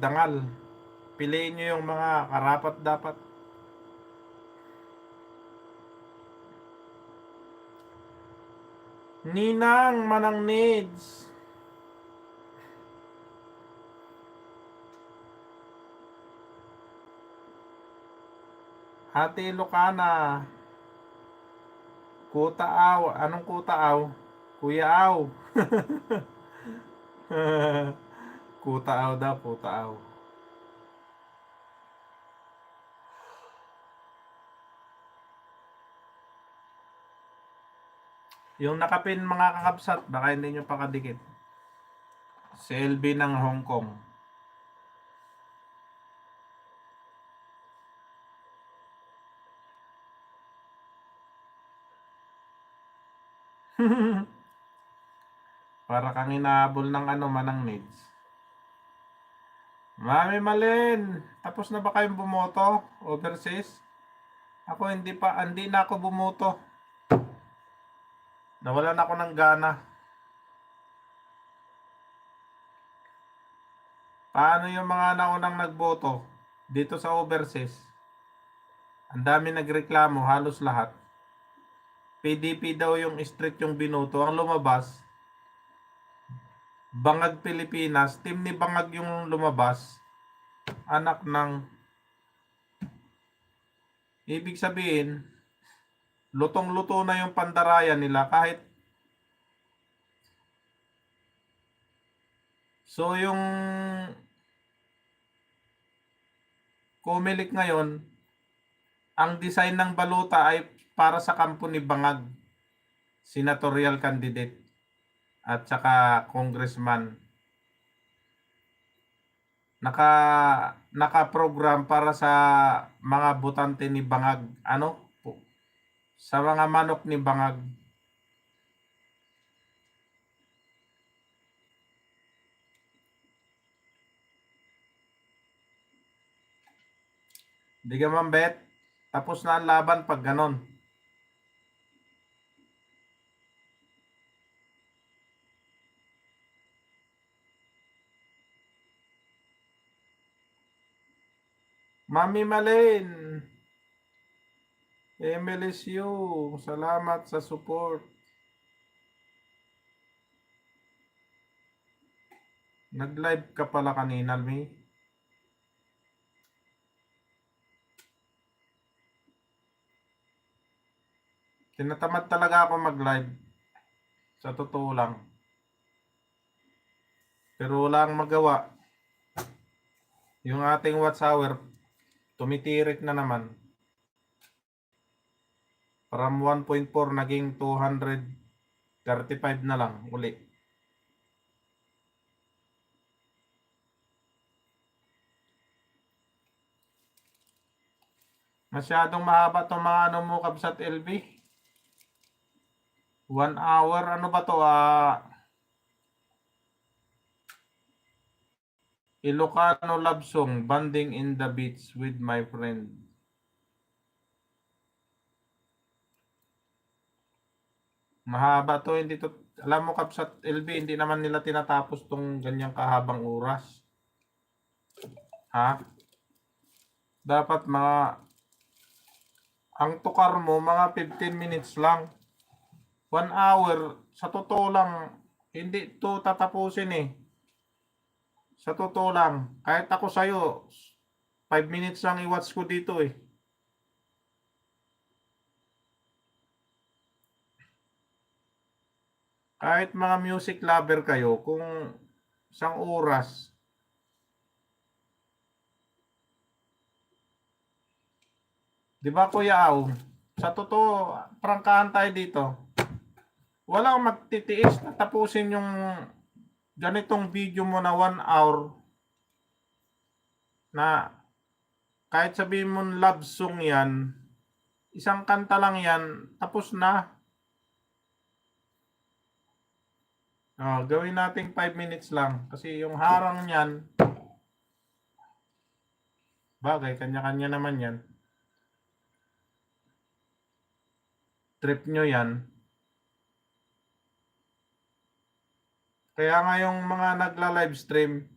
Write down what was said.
magdangal. Piliin nyo yung mga karapat dapat. Ninang Manang Needs. Ate Lucana. Kutaaw. Anong kutaaw? Kuya Aw. kutaaw daw, kutaaw. Yung nakapin mga kakapsat, baka hindi nyo pakadikit. Si LB ng Hong Kong. Para kang inaabol ng ano manang needs. Mami Malin, tapos na ba kayong bumoto? Overseas? Ako hindi pa, hindi na ako bumoto. Nawalan ako ng gana. Paano yung mga naunang nagboto dito sa overseas? Ang dami nagreklamo, halos lahat. PDP daw yung street yung binoto. Ang lumabas, Bangag Pilipinas, team ni Bangag yung lumabas. Anak ng Ibig sabihin, lutong-luto na yung pandarayan nila kahit So yung Kumilik ngayon, ang design ng baluta ay para sa kampo ni Bangag, senatorial candidate at saka congressman. Naka naka-program para sa mga botante ni Bangag. Ano? Po- Sa mga manok ni Bangag. Di ka bet. Tapos na ang laban pag ganon. Mami Malin. MLSU. Salamat sa support. Nag-live ka pala kanina, May. Tinatamad talaga ako mag-live. Sa totoo lang. Pero wala akong magawa. Yung ating watch hour, tumitirik na naman. From 1.4 naging 235 na lang uli. Masyadong mahaba itong mga ano mo, Kabsat LB. One hour, ano ba to? Ah, Ilocano love song, Banding in the Beach with my friend. Mahaba to, hindi to, alam mo Kapsat LB, hindi naman nila tinatapos tong ganyang kahabang oras. Ha? Dapat mga, ang tukar mo, mga 15 minutes lang. One hour, sa totoo lang, hindi to tatapusin eh. Sa totoo lang, kahit ako sa'yo, 5 minutes lang i-watch ko dito eh. Kahit mga music lover kayo, kung isang oras, Di ba Kuya Aw? Sa totoo, prangkahan tayo dito. Walang magtitiis na tapusin yung ganitong video mo na one hour na kahit sabihin mo love song yan, isang kanta lang yan, tapos na. Oh, gawin natin 5 minutes lang kasi yung harang niyan bagay kanya-kanya naman yan. Trip nyo yan. Kaya nga yung mga nagla-livestream,